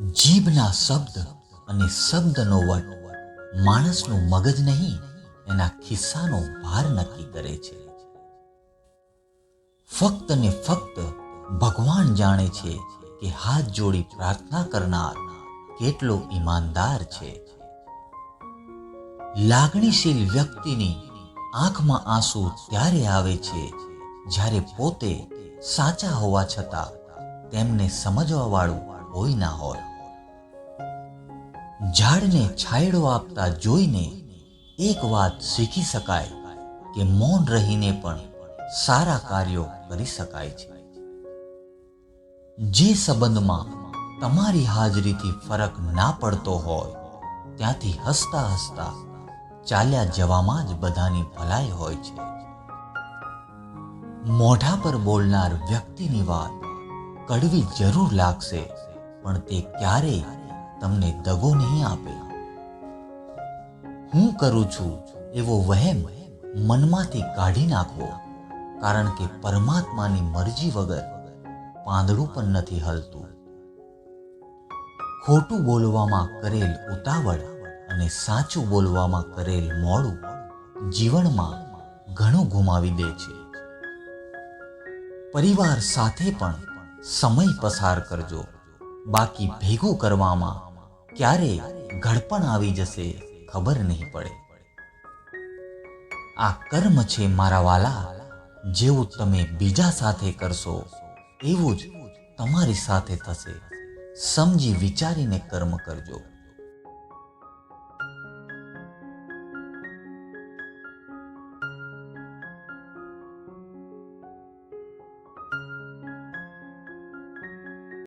જીભના શબ્દ અને શબ્દનો વટ માણસનું મગજ નહીં, એના ખિસ્સાનો ભાર નક્કી કરે છે. ફક્ત ને ફક્ત ભગવાન જાણે છે કે હાથ જોડી પ્રાર્થના કરનાર કેટલો ઈમાનદાર છે. લાગણીશીલ વ્યક્તિની આંખમાં આંસુ ત્યારે આવે છે જ્યારે પોતે સાચા હોવા છતાં તેમને સમજવા વાળું કોઈ ના હોય. ઝાડને છાંયડો આપતા જોઈને એક વાત શીખી શકાય કે મૌન રહીને પણ સારા કાર્યો કરી શકાય છે. જે સંબંધમાં તમારી હાજરીથી ફરક ના પડતો હોય, ત્યાંથી હસતા હસતા ચાલ્યા જવામાં જ બધાની ભલાઈ હોય છે. મોઢા પર બોલનાર વ્યક્તિની વાત કડવી જરૂર લાગશે પણ તે ક્યારેય તમને દગો નહીં આપે. હું કરું છું એવો વહેમ મનમાંથી કાઢી નાખવો, કારણ કે પરમાત્માની મરજી વગર પાંદડું પણ નથી હલતું. ખોટું બોલવામાં કરેલ ઉતાવળ અને સાચું બોલવામાં કરેલ મોડું જીવનમાં ઘણું ગુમાવી દે છે. પરિવાર સાથે પણ સમય પસાર કરજો. બાકી ભેગું કરવામાં ક્યારે ઘડપણ આવી જશે ખબર નહીં પડે. આ કર્મ છે મારા વાલા, જેવું તમે બીજા સાથે કરશો, એવું જ તમારી સાથે થશે. સમજી વિચારીને કર્મ કરજો.